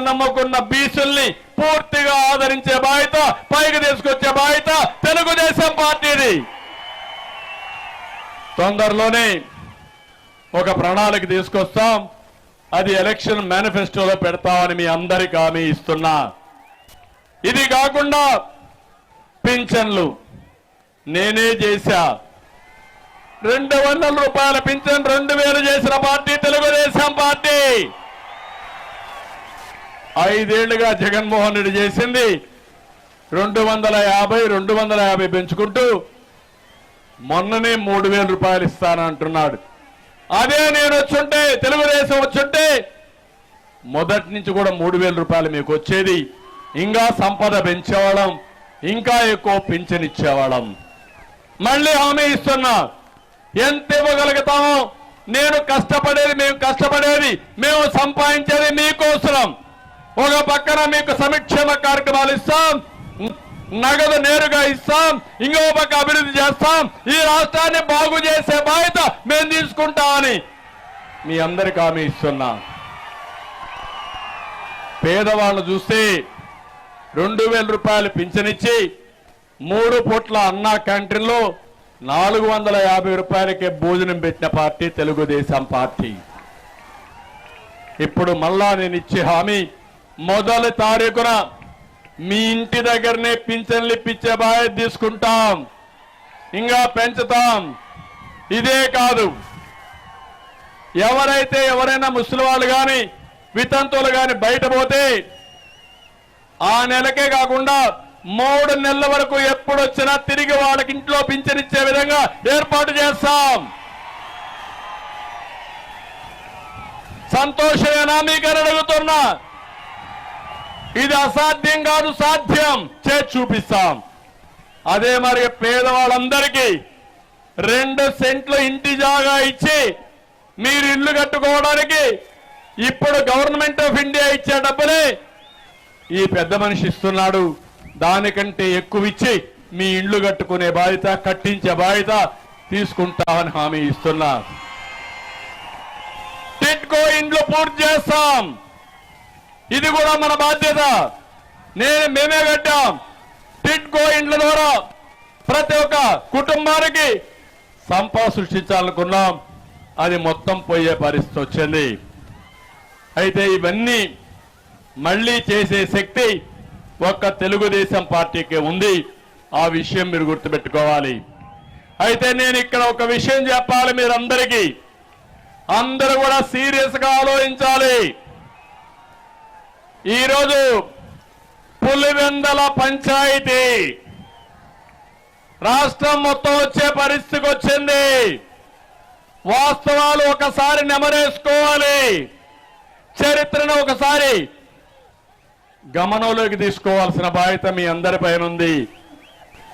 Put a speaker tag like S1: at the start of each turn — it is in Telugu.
S1: పేదవాళ్ళని నమ్ముకున్న బీసుల్ని పూర్తిగా ఆదరించే బాధ్యత పైకి తీసుకొచ్చే బాధ్యత తెలుగుదేశం పార్టీది. తొందరలోనే ఒక ప్రణాళిక తీసుకొస్తాం. అది ఎలక్షన్ మేనిఫెస్టోలో పెడతామని మీ అందరికి హామీ ఇస్తున్నా. ఇది కాకుండా పింఛన్లు. నేనే చేశా. రెండు వందల రూపాయల పింఛన్ రెండు వేలు చేసిన పార్టీ తెలుగుదేశం పార్టీ. ఐదేళ్ళుగా జగన్మోహన్ రెడ్డి చేసింది రెండు వందల యాభై రెండు వందల యాభై పెంచుకుంటూ మొన్ననే మూడు వేల రూపాయలు ఇస్తానంటున్నాడు అదే నేను వచ్చుంటే తెలుగుదేశం వచ్చుంటే మొదటి నుంచి కూడా మూడు వేల రూపాయలు మీకు వచ్చేది. ఇంకా సంపద పెంచేవాళ్ళం ఇంకా ఎక్కువ పింఛన్ ఇచ్చేవాళ్ళం. మళ్ళీ హామీ ఇస్తున్నా. ఎంత ఇవ్వగలుగుతామో నేను కష్టపడేది మేము కష్టపడేది మేము సంపాదించేది మీకోసం ఒక పక్కన మీకు సంక్షేమ కార్యక్రమాలు ఇస్తాం. నగదు నేరుగా ఇస్తాం. ఇంకో పక్క అభివృద్ధి చేస్తాం. ఈ రాష్ట్రాన్ని బాగు చేసే బాధ్యత మేము తీసుకుంటామని మీ అందరికి హామీ ఇస్తున్నా. పేదవాళ్ళు చూస్తే రెండు వేల రూపాయలు పింఛనిచ్చి మూడు పూట్ల అన్నా క్యాంటీన్లో నాలుగు వందల యాభై రూపాయలకే భోజనం పెట్టిన పార్టీ తెలుగుదేశం పార్టీ. ఇప్పుడు మళ్ళా నేను ఇచ్చే హామీ మొదటి తారీఖున మీ ఇంటి దగ్గరనే పింఛన్లు ఇప్పించే బాధ్యత తీసుకుంటాం. ఇంకా పెంచుతాం. ఇదే కాదు. ఎవరైతే ఎవరైనా ముసలి వాళ్ళు కానీ వితంతువులు కానీ బయట పోతే ఆ నెలకే కాకుండా మూడు నెలల వరకు ఎప్పుడు వచ్చినా తిరిగి వాళ్ళకి ఇంట్లో పింఛనిచ్చే విధంగా ఏర్పాటు చేస్తాం. సంతోషమేనా మీకు అడుగుతున్నా. ఇది అసాధ్యం కాదు సాధ్యం. చేసి చూపిస్తాం. అదే మరి పేదవాళ్ళందరికీ రెండు సెంట్లు ఇంటి జాగా ఇచ్చి మీరు ఇల్లు కట్టుకోవడానికి ఇప్పుడు గవర్నమెంట్ ఆఫ్ ఇండియా ఇచ్చే డబ్బులే ఈ పెద్ద మనిషి ఇస్తున్నాడు. దానికంటే ఎక్కువ ఇచ్చి మీ ఇండ్లు కట్టుకునే బాధ్యత కట్టించే బాధ్యత తీసుకుంటామని హామీ ఇస్తున్నా టిట్కో ఇండ్లు పూర్తి చేస్తాం. ఇది కూడా మన బాధ్యత. నేను మేమే కట్టాం. టిట్కో ఇండ్ల ద్వారా ప్రతి ఒక్క కుటుంబానికి సంపద సృష్టించాలనుకున్నాం. అది మొత్తం పోయే పరిస్థితి వచ్చింది. అయితే ఇవన్నీ మళ్ళీ చేసే శక్తి ఒక్క తెలుగుదేశం పార్టీకి ఉంది. ఆ విషయం మీరు గుర్తుపెట్టుకోవాలి. అయితే నేను ఇక్కడ ఒక విషయం చెప్పాలి మీరందరికీ. అందరూ కూడా సీరియస్గా ఆలోచించాలి. ఈరోజు పులివెందల పంచాయతీ రాష్ట్రం మొత్తం వచ్చే పరిస్థితికి వచ్చింది. వాస్తవాలు ఒకసారి నెమరేసుకోవాలి. చరిత్రను ఒకసారి గమనంలోకి తీసుకోవాల్సిన బాధ్యత మీ అందరిపైన ఉంది.